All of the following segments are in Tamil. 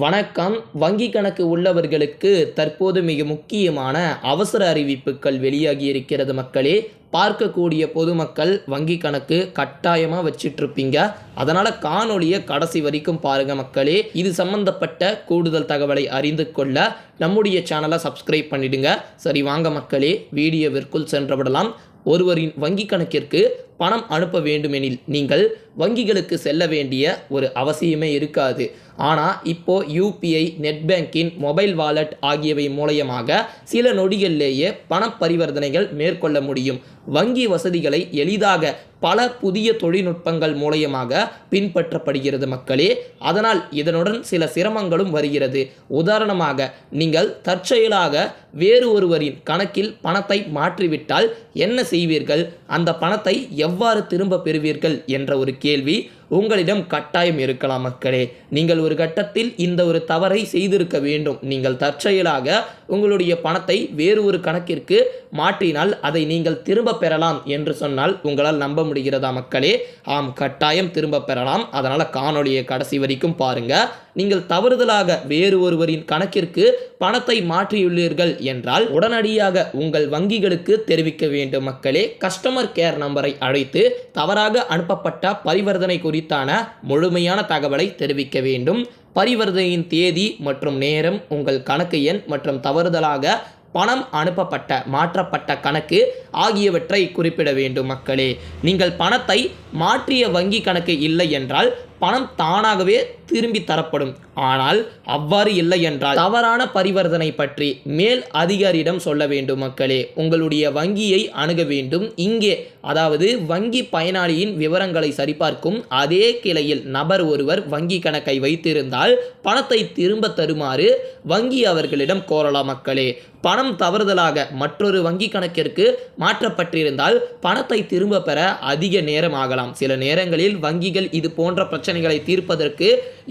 வணக்கம். வங்கி கணக்கு உள்ளவர்களுக்கு தற்போது மிக முக்கியமான அவசர அறிவிப்புகள் வெளியாகி இருக்கிறது மக்களே. பார்க்கக்கூடிய பொதுமக்கள் வங்கி கணக்கு கட்டாயமாக வச்சிட்ருப்பீங்க அதனால் காணொளியை கடைசி வரைக்கும் பாருங்கள் மக்களே. இது சம்பந்தப்பட்ட கூடுதல் தகவலை அறிந்து கொள்ள நம்முடைய சேனலை சப்ஸ்கிரைப் பண்ணிடுங்க. சரி வாங்க மக்களே. வீடியோவிற்குள் சென்று விடலாம். ஒருவரின் வங்கி கணக்கிற்கு பணம் அனுப்ப வேண்டுமெனில் நீங்கள் வங்கிகளுக்கு செல்ல வேண்டிய ஒரு அவசியமே இருக்காது. ஆனால் இப்போது UPI net banking mobile wallet ஆகியவை மூலயமாக சில நொடிகளிலேயே பண பரிவர்த்தனைகள் மேற்கொள்ள முடியும். வங்கி வசதிகளை எளிதாக பல புதிய தொழில்நுட்பங்கள் மூலயமாக பின்பற்றப்படுகிறது மக்களே. அதனால் இதனுடன் சில சிரமங்களும் வருகிறது. உதாரணமாக நீங்கள் தற்செயலாக வேறு ஒருவரின் கணக்கில் பணத்தை மாற்றிவிட்டால் என்ன செய்வீர்கள்? அந்த பணத்தை எவ்வாறு திரும்ப பெறுவீர்கள்? என்ற ஒரு கேள்வி. உங்களிடம் கட்டாயம் இருக்கலாம் மக்களே. நீங்கள் ஒரு கட்டத்தில் இந்த ஒரு தவறை செய்திருக்க வேண்டும். நீங்கள் தற்செயலாக உங்களுடைய பணத்தை வேறு ஒரு கணக்கிற்கு மாற்றினால் அதை நீங்கள் திரும்ப பெறலாம் என்று சொன்னால் உங்களால் நம்ப முடிகிறதா மக்களே? ஆம் கட்டாயம் திரும்ப பெறலாம். அதனால் காணொலியை கடைசி வரைக்கும் பாருங்க. நீங்கள் தவறுதலாக வேறு ஒருவரின் கணக்கிற்கு பணத்தை மாற்றியுள்ளீர்கள் என்றால் உடனடியாக உங்கள் வங்கிகளுக்கு தெரிவிக்க வேண்டும் மக்களே. கஸ்டமர் கேர் நம்பரை அழைத்து தவறாக அனுப்பப்பட்ட பரிவர்த்தனை குறித்தான முழுமையான தகவலை தெரிவிக்க வேண்டும். பரிவர்த்தனையின் தேதி மற்றும் நேரம் உங்கள் கணக்கு எண் மற்றும் தவறுதலாக பணம் அனுப்பப்பட்ட மாற்றப்பட்ட கணக்கு ஆகியவற்றை குறிப்பிட வேண்டும் மக்களே. நீங்கள் பணத்தை மாற்றிய வங்கி கணக்கு இல்லை என்றால் பணம் தானாகவே திரும்பி தரப்படும். ஆனால் அவ்வாறு இல்லை என்றால் தவறான பரிவர்த்தனை பற்றி மேல் அதிகாரியிடம் சொல்ல வேண்டும் மக்களே. உங்களுடைய வங்கியை அணுக வேண்டும். இங்கே அதாவது வங்கி பயனாளியின் விவரங்களை சரிபார்க்கும் அதே கிளையில் நபர் ஒருவர் வங்கி கணக்கை வைத்திருந்தால் பணத்தை திரும்ப தருமாறு வங்கி அவர்களிடம் கோரலாம் மக்களே. பணம் தவறுதலாக மற்றொரு வங்கி கணக்கிற்கு மாற்றப்பட்டிருந்தால் பணத்தை திரும்ப பெற அதிக நேரம் ஆகலாம். சில நேரங்களில் வங்கிகள் இது போன்ற பிரச்சனை பிரச்சனைகளை தீர்ப்பதற்கு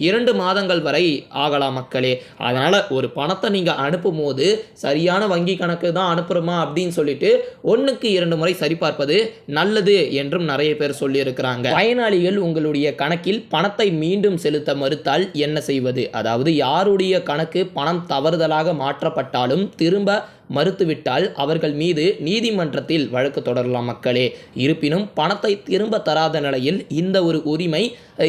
இரண்டு மாதங்கள் வரை ஆகலாம் மக்களே. அதனால் ஒரு பணத்தை நீங்கள் அனுப்பும் போது சரியான வங்கி கணக்கு தான் அனுப்புகிறோமா அப்படின்னு சொல்லிட்டு ஒன்றுக்கு இரண்டு முறை சரிபார்ப்பது நல்லது என்றும் நிறைய பேர் சொல்லியிருக்கிறாங்க. பயனாளிகள் உங்களுடைய கணக்கில் பணத்தை மீண்டும் செலுத்த மறுத்தால் என்ன செய்வது? அதாவது யாருடைய கணக்கு பணம் தவறுதலாக மாற்றப்பட்டாலும் திரும்ப மறுத்துவிட்டால் அவர்கள் மீது நீதிமன்றத்தில் வழக்கு தொடரலாம் மக்களே. இருப்பினும் பணத்தை திரும்ப தராத நிலையில் இந்த ஒரு உரிமை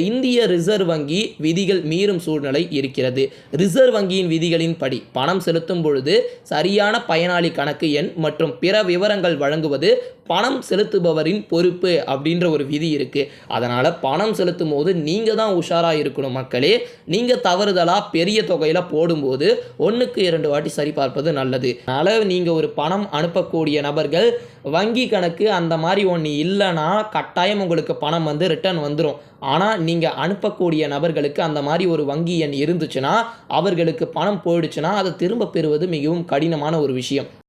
இந்திய ரிசர்வ் வங்கி விதிகள் மீறும் சூழ்நிலை இருக்கிறது. ரிசர்வ் வங்கியின் விதிகளின் படி பணம் செலுத்தும் பொழுது சரியான பயனாளி கணக்கு எண் மற்றும் பிற விவரங்கள் வழங்குவது பணம் செலுத்துபவரின் பொறுப்பு அப்படின்ற ஒரு விதி இருக்குது அதனால் பணம் செலுத்தும் போது நீங்கள் தான் உஷாராக இருக்கணும் மக்களே. நீங்கள் தவறுதலாக பெரிய தொகையில் போடும்போது ஒன்றுக்கு இரண்டு வாட்டி சரி பார்ப்பது நல்லது. அதனால் நீங்கள் ஒரு பணம் அனுப்பக்கூடிய நபர்கள் வங்கி கணக்கு அந்த மாதிரி ஒன்று இல்லைன்னா கட்டாயம் உங்களுக்கு பணம் வந்து ரிட்டர்ன் வந்துடும் ஆனால் நீங்கள் அனுப்பக்கூடிய நபர்களுக்கு அந்த மாதிரி ஒரு வங்கி எண் இருந்துச்சுன்னா அவர்களுக்கு பணம் போயிடுச்சுன்னா அதை திரும்ப பெறுவது மிகவும் கடினமான ஒரு விஷயம்.